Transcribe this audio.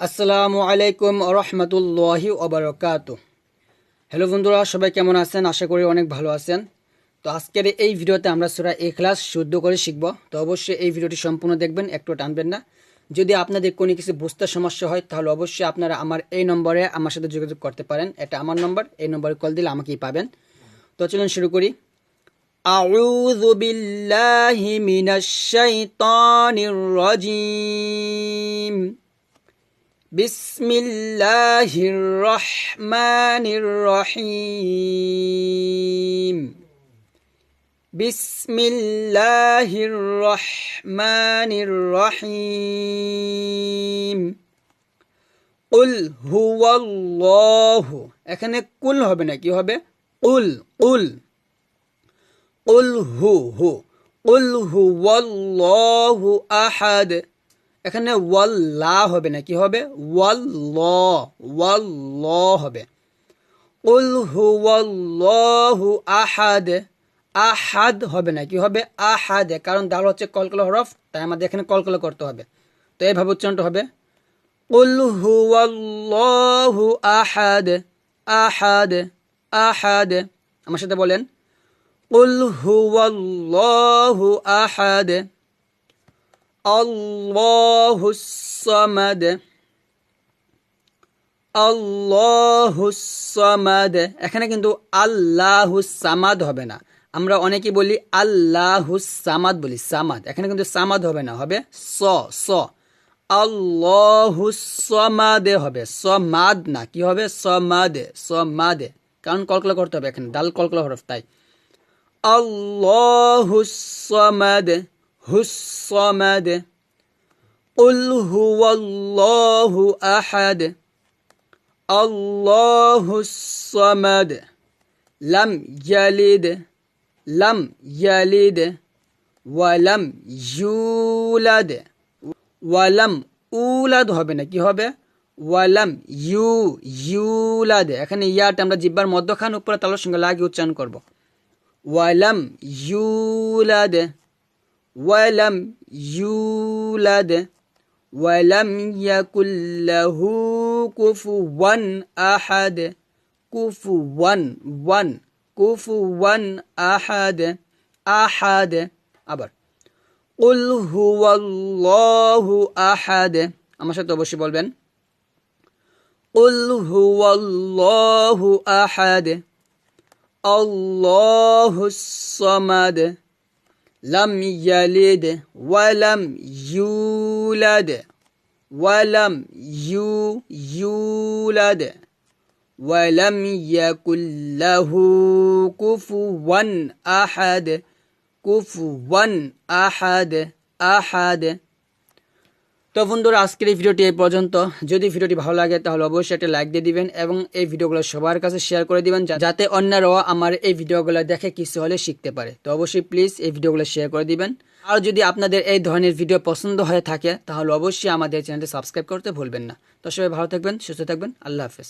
আসসালামু আলাইকুম রহমতুল্লাহি ওবরকাত হ্যালো বন্ধুরা সবাই কেমন আছেন আশা করি অনেক ভালো আছেন তো আজকের এই ভিডিওতে আমরা সুরা এ ক্লাস শুদ্ধ করে শিখব তো অবশ্যই এই ভিডিওটি সম্পূর্ণ দেখবেন একটু টানবেন না যদি আপনাদের কোনো কিছু বুঝতে সমস্যা হয় তাহলে অবশ্যই আপনারা আমার এই নম্বরে আমার সাথে যোগাযোগ করতে পারেন এটা আমার নম্বর এই নম্বরে কল দিলে আমাকেই পাবেন তো চলুন শুরু করি أعوذ بالله من الشيطان الرجيم بسم الله الرحمن الرحيم بسم الله الرحمن الرحيم قل هو الله এখানে কুল হবে না কি হবে কুল কুল قل هو هو قل هو الله أحد এখানে ওয়াল লা হবে না, কি হবে? ওয়াল ল ওয়াল ল হবে। উল হু ওয়াল্লাহু আহাদ আহাদ হবে না, কি হবে? আহাদে, কারণ দাল হচ্ছে কলকল হরফ, তাই আমাদের এখানে কলকল করতে হবে। তো এইভাবে উচ্চারণটা হবে। উল হু ওয়াল্লাহু আহাদ আহাদ আহাদ, আমার সাথে বলেন। উল হু ওয়াল্লাহু আহাদ الله الصمد الله الصمد এখানে কিন্তু আল্লাহু সামাদ হবে না আমরা অনেকেই বলি আল্লাহু সামাদ বলি সামাদ এখানে কিন্তু সামাদ হবে না হবে স স আল্লাহু সমাদে হবে সমাদ না কি হবে সমাদে সমাদে কারণ কলকলা করতে হবে এখানে ডাল কলকলা হরফ তাই الله الصمد هو الصمد قل هو الله أحد الله الصمد لم يلد لم يلد ولم يولد ওয়ালাম উলাদ হবে না কি হবে ওয়ালাম ইউ ইউলাদ এখানে ইয়াটা আমরা জিব্বার মধ্যখান উপরে তালের সঙ্গে লাগিয়ে উচ্চারণ করবো ولم يولد ولم يولد ولم يكن له كفوا أحد. كفوا ون كفوا أحد أحد. أبر. قل هو الله أحد. أما شرط أبوشي بولبن. قل هو الله أحد. الله الصمد. لم يلد ولم يولد ولم يو يولد ولم يكن له كفوا أحد كفوا أحد أحد. তো বন্ধুরা, আজকের এই ভিডিওটি এই পর্যন্ত। যদি ভিডিওটি ভালো লাগে, তাহলে অবশ্যই একটা লাইক দিয়ে দিবেন এবং এই ভিডিওগুলো সবার কাছে শেয়ার করে দিবেন যাতে অন্যরাও আমার এই ভিডিওগুলো দেখে কিছু হলে শিখতে পারে। তো অবশ্যই প্লিজ এই ভিডিওগুলো শেয়ার করে দিবেন। আর যদি আপনাদের এই ধরনের ভিডিও পছন্দ হয়ে থাকে, তাহলে অবশ্যই আমাদের চ্যানেলটি সাবস্ক্রাইব করতে ভুলবেন না। তো সবাই ভালো থাকবেন, সুস্থ থাকবেন, আল্লাহ হাফেজ।